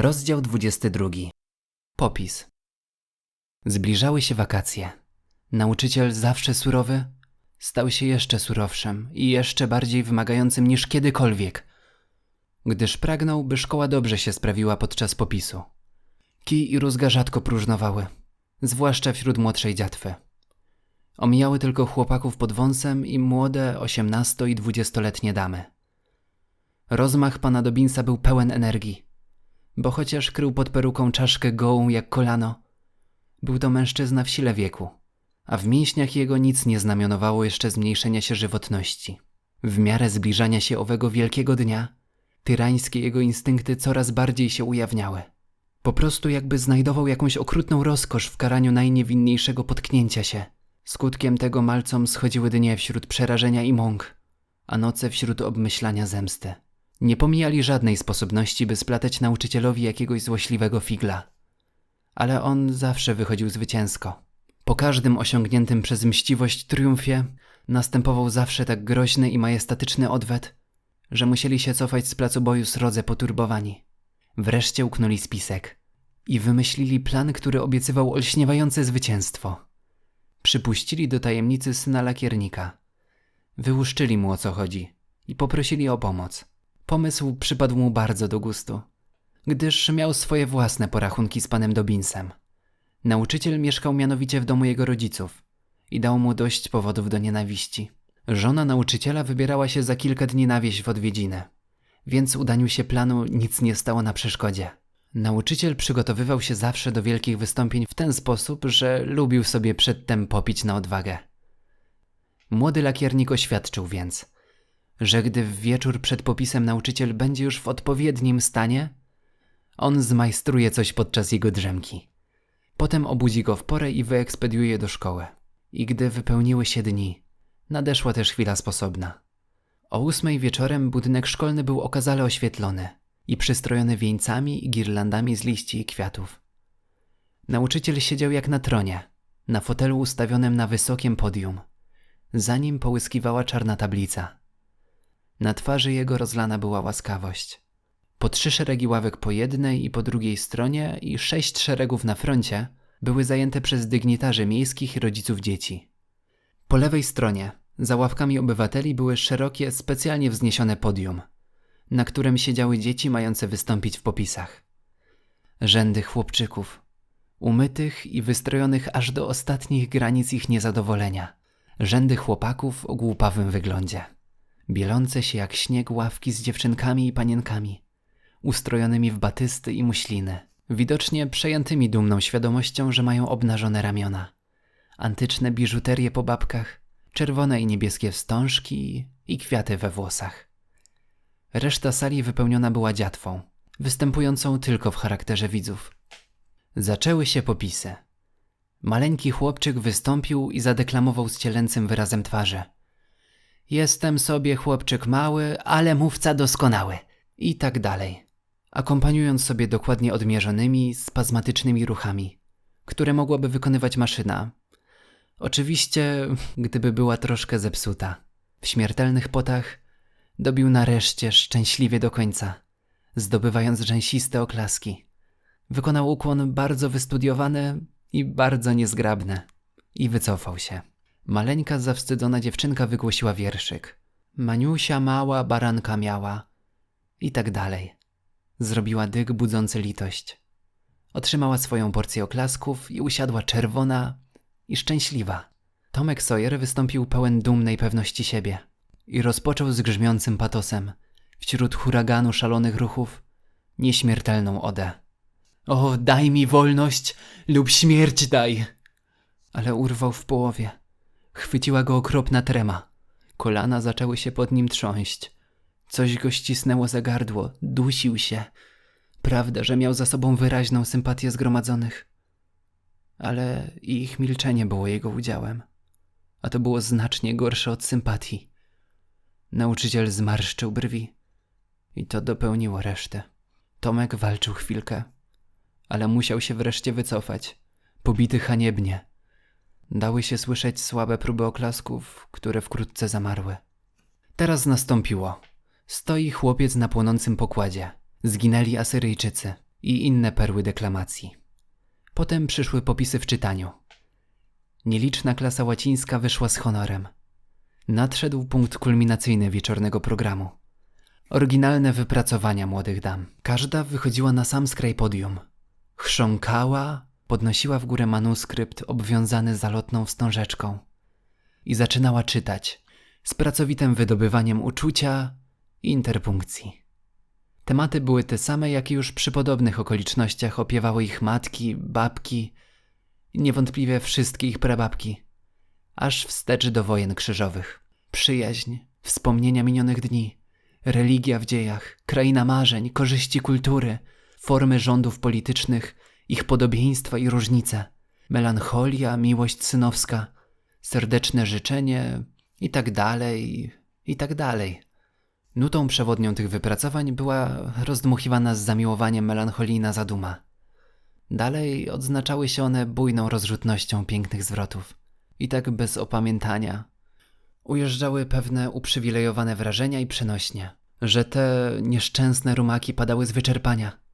Rozdział 22. Popis. Zbliżały się wakacje. Nauczyciel zawsze surowy stał się jeszcze surowszym i jeszcze bardziej wymagającym niż kiedykolwiek, gdyż pragnął, by szkoła dobrze się sprawiła podczas popisu. Kij i rózga rzadko próżnowały, zwłaszcza wśród młodszej dziatwy. Omijały tylko chłopaków pod wąsem i młode 18 i 20-letnie damy. Rozmach pana Dobinsa był pełen energii, bo chociaż krył pod peruką czaszkę gołą jak kolano, był to mężczyzna w sile wieku, a w mięśniach jego nic nie znamionowało jeszcze zmniejszenia się żywotności. W miarę zbliżania się owego wielkiego dnia, tyrańskie jego instynkty coraz bardziej się ujawniały. Po prostu jakby znajdował jakąś okrutną rozkosz w karaniu najniewinniejszego potknięcia się. Skutkiem tego malcom schodziły dnie wśród przerażenia i mąk, a noce wśród obmyślania zemsty. Nie pomijali żadnej sposobności, by splatać nauczycielowi jakiegoś złośliwego figla. Ale on zawsze wychodził zwycięsko. Po każdym osiągniętym przez mściwość triumfie następował zawsze tak groźny i majestatyczny odwet, że musieli się cofać z placu boju srodze poturbowani. Wreszcie uknuli spisek i wymyślili plan, który obiecywał olśniewające zwycięstwo. Przypuścili do tajemnicy syna lakiernika. Wyłuszczyli mu o co chodzi i poprosili o pomoc. Pomysł przypadł mu bardzo do gustu, gdyż miał swoje własne porachunki z panem Dobinsem. Nauczyciel mieszkał mianowicie w domu jego rodziców i dał mu dość powodów do nienawiści. Żona nauczyciela wybierała się za kilka dni na wieś w odwiedziny, więc udaniu się planu nic nie stało na przeszkodzie. Nauczyciel przygotowywał się zawsze do wielkich wystąpień w ten sposób, że lubił sobie przedtem popić na odwagę. Młody lakiernik oświadczył więc, że gdy w wieczór przed popisem nauczyciel będzie już w odpowiednim stanie, on zmajstruje coś podczas jego drzemki. Potem obudzi go w porę i wyekspediuje do szkoły. I gdy wypełniły się dni, nadeszła też chwila sposobna. O ósmej wieczorem budynek szkolny był okazale oświetlony i przystrojony wieńcami i girlandami z liści i kwiatów. Nauczyciel siedział jak na tronie, na fotelu ustawionym na wysokim podium. Za nim połyskiwała czarna tablica. Na twarzy jego rozlana była łaskawość. Po trzy szeregi ławek po jednej i po drugiej stronie i sześć szeregów na froncie były zajęte przez dygnitarzy miejskich i rodziców dzieci. Po lewej stronie, za ławkami obywateli, były szerokie, specjalnie wzniesione podium, na którym siedziały dzieci mające wystąpić w popisach. Rzędy chłopczyków, umytych i wystrojonych aż do ostatnich granic ich niezadowolenia. Rzędy chłopaków o głupawym wyglądzie. Bielące się jak śnieg ławki z dziewczynkami i panienkami, ustrojonymi w batysty i muśliny, widocznie przejętymi dumną świadomością, że mają obnażone ramiona. Antyczne biżuterie po babkach, czerwone i niebieskie wstążki i kwiaty we włosach. Reszta sali wypełniona była dziatwą, występującą tylko w charakterze widzów. Zaczęły się popisy. Maleńki chłopczyk wystąpił i zadeklamował z cielęcym wyrazem twarzy. Jestem sobie chłopczyk mały, ale mówca doskonały. I tak dalej. Akompaniując sobie dokładnie odmierzonymi, spazmatycznymi ruchami, które mogłaby wykonywać maszyna. Oczywiście, gdyby była troszkę zepsuta. W śmiertelnych potach dobił nareszcie szczęśliwie do końca, zdobywając rzęsiste oklaski. Wykonał ukłon bardzo wystudiowany i bardzo niezgrabny i wycofał się. Maleńka, zawstydzona dziewczynka wygłosiła wierszyk. Maniusia mała baranka miała. I tak dalej. Zrobiła dyg budzący litość. Otrzymała swoją porcję oklasków i usiadła czerwona i szczęśliwa. Tomek Sawyer wystąpił pełen dumnej pewności siebie i rozpoczął z grzmiącym patosem, wśród huraganu szalonych ruchów, nieśmiertelną odę. O, daj mi wolność lub śmierć daj! Ale urwał w połowie. Chwyciła go okropna trema. Kolana zaczęły się pod nim trząść. Coś go ścisnęło za gardło, dusił się. Prawda, że miał za sobą wyraźną sympatię zgromadzonych. Ale i ich milczenie było jego udziałem. A to było znacznie gorsze od sympatii. Nauczyciel zmarszczył brwi. I to dopełniło resztę. Tomek walczył chwilkę, ale musiał się wreszcie wycofać, pobity haniebnie. Dały się słyszeć słabe próby oklasków, które wkrótce zamarły. Teraz nastąpiło. Stoi chłopiec na płonącym pokładzie. Zginęli Asyryjczycy. i inne perły deklamacji. Potem przyszły popisy w czytaniu. Nieliczna klasa łacińska wyszła z honorem. Nadszedł punkt kulminacyjny wieczornego programu. Oryginalne wypracowania młodych dam. Każda wychodziła na sam skraj podium. Chrząkała, podnosiła w górę manuskrypt obwiązany zalotną wstążeczką i zaczynała czytać z pracowitym wydobywaniem uczucia i interpunkcji. Tematy były te same, jakie już przy podobnych okolicznościach opiewały ich matki, babki niewątpliwie wszystkie ich prababki, aż wstecz do wojen krzyżowych. Przyjaźń, wspomnienia minionych dni, religia w dziejach, kraina marzeń, korzyści kultury, formy rządów politycznych, ich podobieństwa i różnice, melancholia, miłość synowska, serdeczne życzenie i tak dalej, i tak dalej. Nutą przewodnią tych wypracowań była rozdmuchiwana z zamiłowaniem melancholijna zaduma. Dalej odznaczały się one bujną rozrzutnością pięknych zwrotów. I tak bez opamiętania. Ujeżdżały pewne uprzywilejowane wrażenia i przenośnie, że te nieszczęsne rumaki padały z wyczerpania.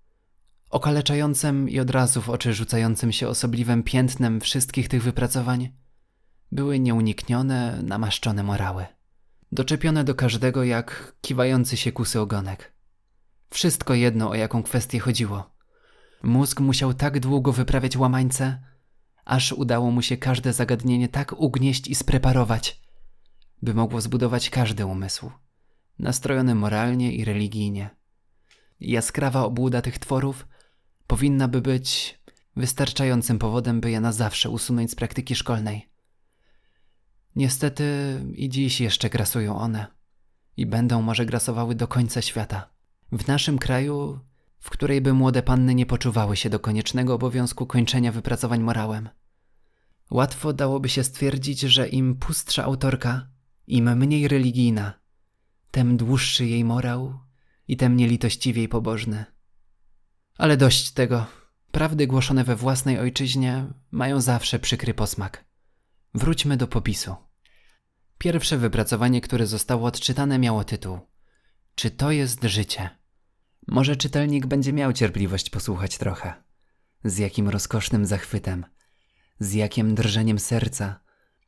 Okaleczającym i od razu w oczy rzucającym się osobliwym piętnem wszystkich tych wypracowań były nieuniknione, namaszczone morały doczepione do każdego jak kiwający się kusy ogonek. Wszystko jedno, o jaką kwestię chodziło. Mózg musiał tak długo wyprawiać łamańce, aż udało mu się każde zagadnienie tak ugnieść i spreparować, by mogło zbudować każdy umysł, nastrojony moralnie i religijnie. Jaskrawa obłuda tych tworów powinna by być wystarczającym powodem, by je na zawsze usunąć z praktyki szkolnej. Niestety i dziś jeszcze grasują one i będą może grasowały do końca świata. W naszym kraju, w której by młode panny nie poczuwały się do koniecznego obowiązku kończenia wypracowań morałem. Łatwo dałoby się stwierdzić, że im pustsza autorka, im mniej religijna, tem dłuższy jej morał i tem nielitościwiej pobożny. Ale dość tego. Prawdy głoszone we własnej ojczyźnie mają zawsze przykry posmak. Wróćmy do popisu. Pierwsze wypracowanie, które zostało odczytane, miało tytuł Czy to jest życie? Może czytelnik będzie miał cierpliwość posłuchać trochę. Z jakim rozkosznym zachwytem, z jakim drżeniem serca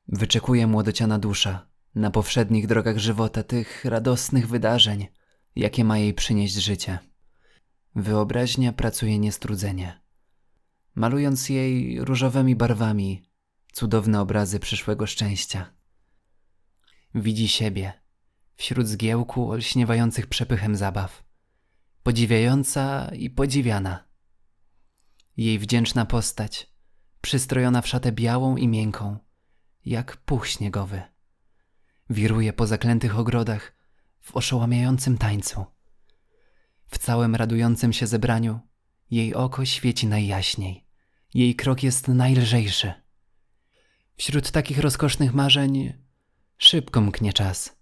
wyczekuje młodociana dusza na powszednich drogach żywota tych radosnych wydarzeń, jakie ma jej przynieść życie. Wyobraźnia pracuje niestrudzenie, malując jej różowymi barwami cudowne obrazy przyszłego szczęścia. Widzi siebie wśród zgiełku olśniewających przepychem zabaw, podziwiająca i podziwiana. Jej wdzięczna postać, przystrojona w szatę białą i miękką, jak puch śniegowy. Wiruje po zaklętych ogrodach w oszołamiającym tańcu. W całym radującym się zebraniu jej oko świeci najjaśniej, jej krok jest najlżejszy. Wśród takich rozkosznych marzeń szybko mknie czas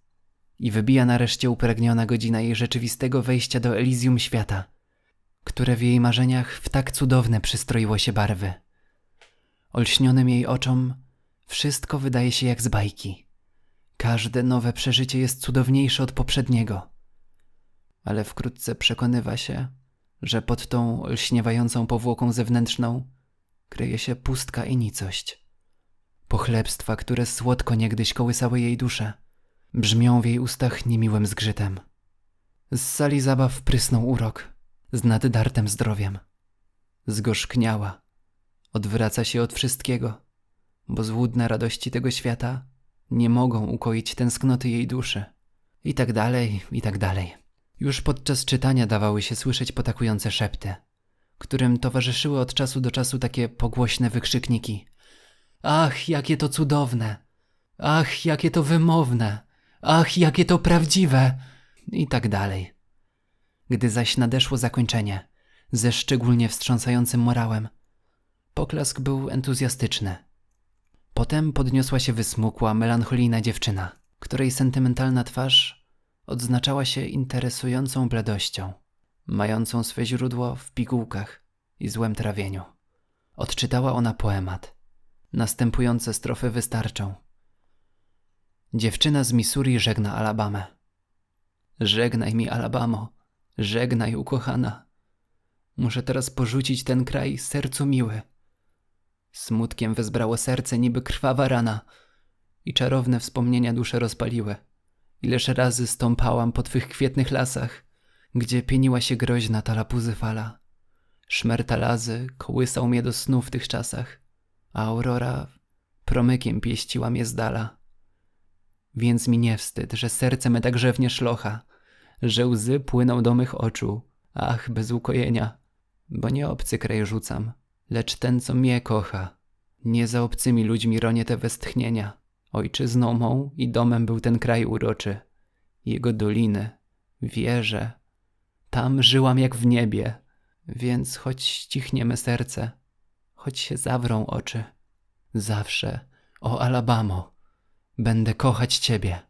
i wybija nareszcie upragniona godzina jej rzeczywistego wejścia do Elizium świata, które w jej marzeniach w tak cudowne przystroiło się barwy. Olśnionym jej oczom wszystko wydaje się jak z bajki. Każde nowe przeżycie jest cudowniejsze od poprzedniego. Ale wkrótce przekonywa się, że pod tą olśniewającą powłoką zewnętrzną kryje się pustka i nicość. Pochlebstwa, które słodko niegdyś kołysały jej duszę, brzmią w jej ustach niemiłym zgrzytem. Z sali zabaw prysnął urok, z naddartem zdrowiem. Zgorzkniała, odwraca się od wszystkiego, bo złudne radości tego świata nie mogą ukoić tęsknoty jej duszy. I tak dalej, i tak dalej. Już podczas czytania dawały się słyszeć potakujące szepty, którym towarzyszyły od czasu do czasu takie pogłośne wykrzykniki – Ach, jakie to cudowne! Ach, jakie to wymowne! Ach, jakie to prawdziwe! I tak dalej. Gdy zaś nadeszło zakończenie, ze szczególnie wstrząsającym morałem, poklask był entuzjastyczny. Potem podniosła się wysmukła, melancholijna dziewczyna, której sentymentalna twarz odznaczała się interesującą bledością, mającą swe źródło w pigułkach i złym trawieniu. Odczytała ona poemat. Następujące strofy wystarczą. Dziewczyna z Missouri żegna Alabamę. Żegnaj mi, Alabamo, żegnaj, ukochana. Muszę teraz porzucić ten kraj sercu miły. Smutkiem wezbrało serce niby krwawa rana i czarowne wspomnienia duszę rozpaliły. Ileż razy stąpałam po twych kwietnych lasach, gdzie pieniła się groźna talapuzy fala. Szmer talazy kołysał mnie do snu w tych czasach, a aurora promykiem pieściła mnie z dala. Więc mi nie wstyd, że serce me tak grzewnie szlocha, że łzy płyną do mych oczu, ach, bez ukojenia, bo nie obcy kraj rzucam, lecz ten, co mnie kocha. Nie za obcymi ludźmi ronię te westchnienia. Ojczyzną mą i domem był ten kraj uroczy. Jego doliny, wieże. Tam żyłam jak w niebie, więc choć ścichnie me serce, choć się zawrą oczy, zawsze, o Alabamo, będę kochać ciebie.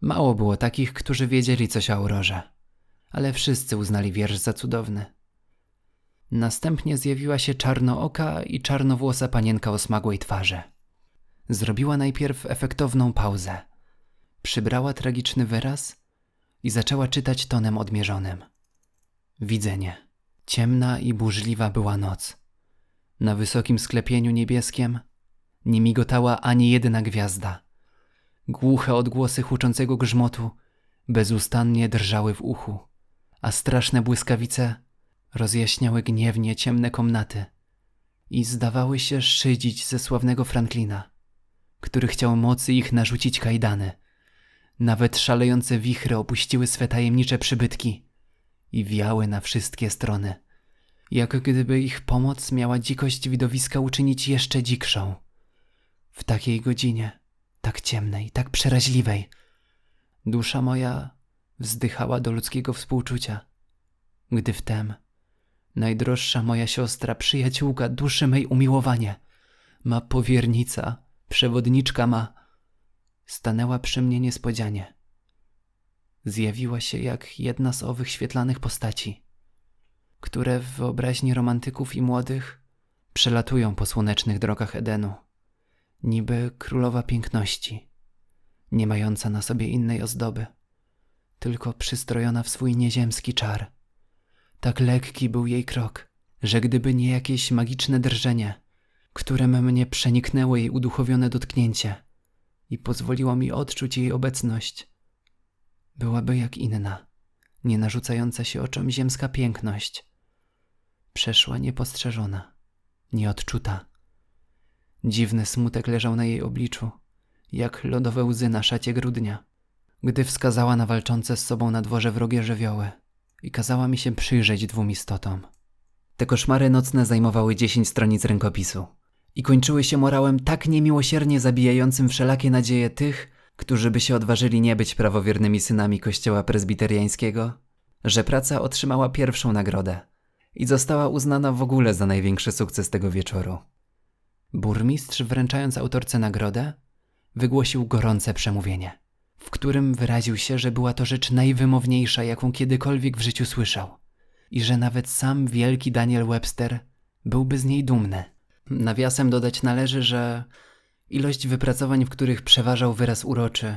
Mało było takich, którzy wiedzieli coś o Aurorze, ale wszyscy uznali wiersz za cudowny. Następnie zjawiła się czarnooka i czarnowłosa panienka o smagłej twarzy. Zrobiła najpierw efektowną pauzę. Przybrała tragiczny wyraz i zaczęła czytać tonem odmierzonym. Widzenie. Ciemna i burzliwa była noc. Na wysokim sklepieniu niebieskim nie migotała ani jedna gwiazda. Głuche odgłosy huczącego grzmotu bezustannie drżały w uchu, a straszne błyskawice rozjaśniały gniewnie ciemne komnaty i zdawały się szydzić ze sławnego Franklina, który chciał mocy ich narzucić kajdany. Nawet szalejące wichry opuściły swe tajemnicze przybytki i wiały na wszystkie strony, jak gdyby ich pomoc miała dzikość widowiska uczynić jeszcze dzikszą. W takiej godzinie, tak ciemnej, tak przeraźliwej, dusza moja wzdychała do ludzkiego współczucia, gdy wtem najdroższa moja siostra, przyjaciółka duszy mej umiłowanie, ma powiernica, przewodniczka ma, stanęła przy mnie niespodzianie. Zjawiła się jak jedna z owych świetlanych postaci, które w wyobraźni romantyków i młodych przelatują po słonecznych drogach Edenu, niby królowa piękności, nie mająca na sobie innej ozdoby, tylko przystrojona w swój nieziemski czar. Tak lekki był jej krok, że gdyby nie jakieś magiczne drżenie, którym mnie przeniknęło jej uduchowione dotknięcie i pozwoliło mi odczuć jej obecność, byłaby jak inna, nie narzucająca się oczom ziemska piękność. Przeszła niepostrzeżona, nieodczuta. Dziwny smutek leżał na jej obliczu, jak lodowe łzy na szacie grudnia, gdy wskazała na walczące z sobą na dworze wrogie żywioły i kazała mi się przyjrzeć dwóm istotom. Te koszmary nocne zajmowały dziesięć stronic rękopisu i kończyły się morałem tak niemiłosiernie zabijającym wszelakie nadzieje tych, którzy by się odważyli nie być prawowiernymi synami kościoła prezbiteriańskiego, że praca otrzymała pierwszą nagrodę i została uznana w ogóle za największy sukces tego wieczoru. Burmistrz, wręczając autorce nagrodę, wygłosił gorące przemówienie, w którym wyraził się, że była to rzecz najwymowniejsza, jaką kiedykolwiek w życiu słyszał i że nawet sam wielki Daniel Webster byłby z niej dumny. Nawiasem dodać należy, że ilość wypracowań, w których przeważał wyraz uroczy,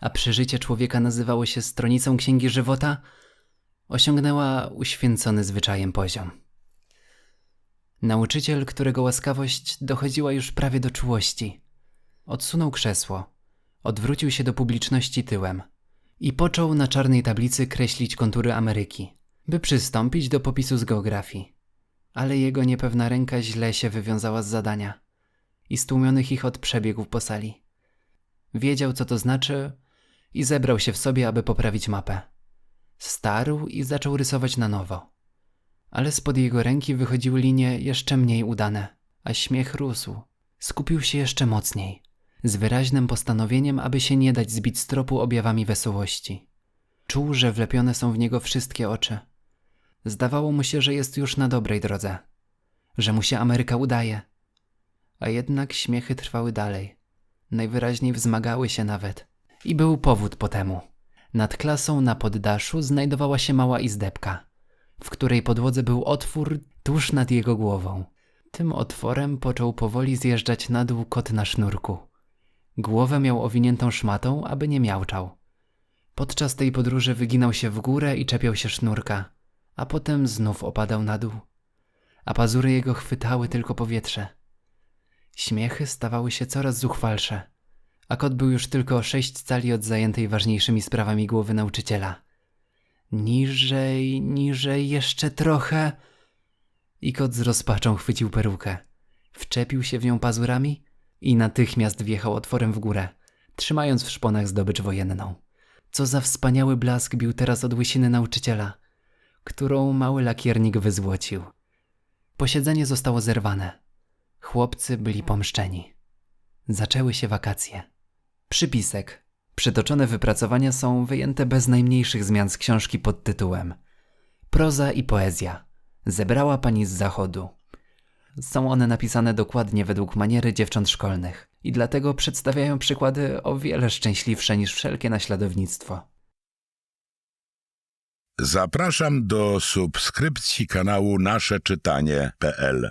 a przeżycie człowieka nazywało się stronicą Księgi Żywota, osiągnęła uświęcony zwyczajem poziom. Nauczyciel, którego łaskawość dochodziła już prawie do czułości, odsunął krzesło, odwrócił się do publiczności tyłem i począł na czarnej tablicy kreślić kontury Ameryki, by przystąpić do popisu z geografii. Ale jego niepewna ręka źle się wywiązała z zadania i stłumionych ich od przebiegł po sali. Wiedział, co to znaczy i zebrał się w sobie, aby poprawić mapę. Starł i zaczął rysować na nowo. Ale spod jego ręki wychodziły linie jeszcze mniej udane, a śmiech rósł. Skupił się jeszcze mocniej, z wyraźnym postanowieniem, aby się nie dać zbić z tropu objawami wesołości. Czuł, że wlepione są w niego wszystkie oczy. Zdawało mu się, że jest już na dobrej drodze, że mu się Ameryka udaje. A jednak śmiechy trwały dalej. Najwyraźniej wzmagały się nawet. I był powód po temu. Nad klasą na poddaszu znajdowała się mała izdebka, w której podłodze był otwór tuż nad jego głową. Tym otworem począł powoli zjeżdżać na dół kot na sznurku. Głowę miał owiniętą szmatą, aby nie miałczał. Podczas tej podróży wyginał się w górę i czepiał się sznurka, a potem znów opadał na dół a pazury jego chwytały tylko powietrze. Śmiechy stawały się coraz zuchwalsze, a kot był już tylko sześć cali od zajętej ważniejszymi sprawami głowy nauczyciela. Niżej, niżej, jeszcze trochę. I kot z rozpaczą chwycił perukę. Wczepił się w nią pazurami i natychmiast wjechał otworem w górę, trzymając w szponach zdobycz wojenną. Co za wspaniały blask bił teraz od łysiny nauczyciela, którą mały lakiernik wyzłocił. Posiedzenie zostało zerwane. Chłopcy byli pomszczeni. Zaczęły się wakacje. Przypisek. Przytoczone wypracowania są wyjęte bez najmniejszych zmian z książki pod tytułem Proza i poezja. Zebrała pani z zachodu. Są one napisane dokładnie według maniery dziewcząt szkolnych i dlatego przedstawiają przykłady o wiele szczęśliwsze niż wszelkie naśladownictwo. Zapraszam do subskrypcji kanału nasze czytanie.pl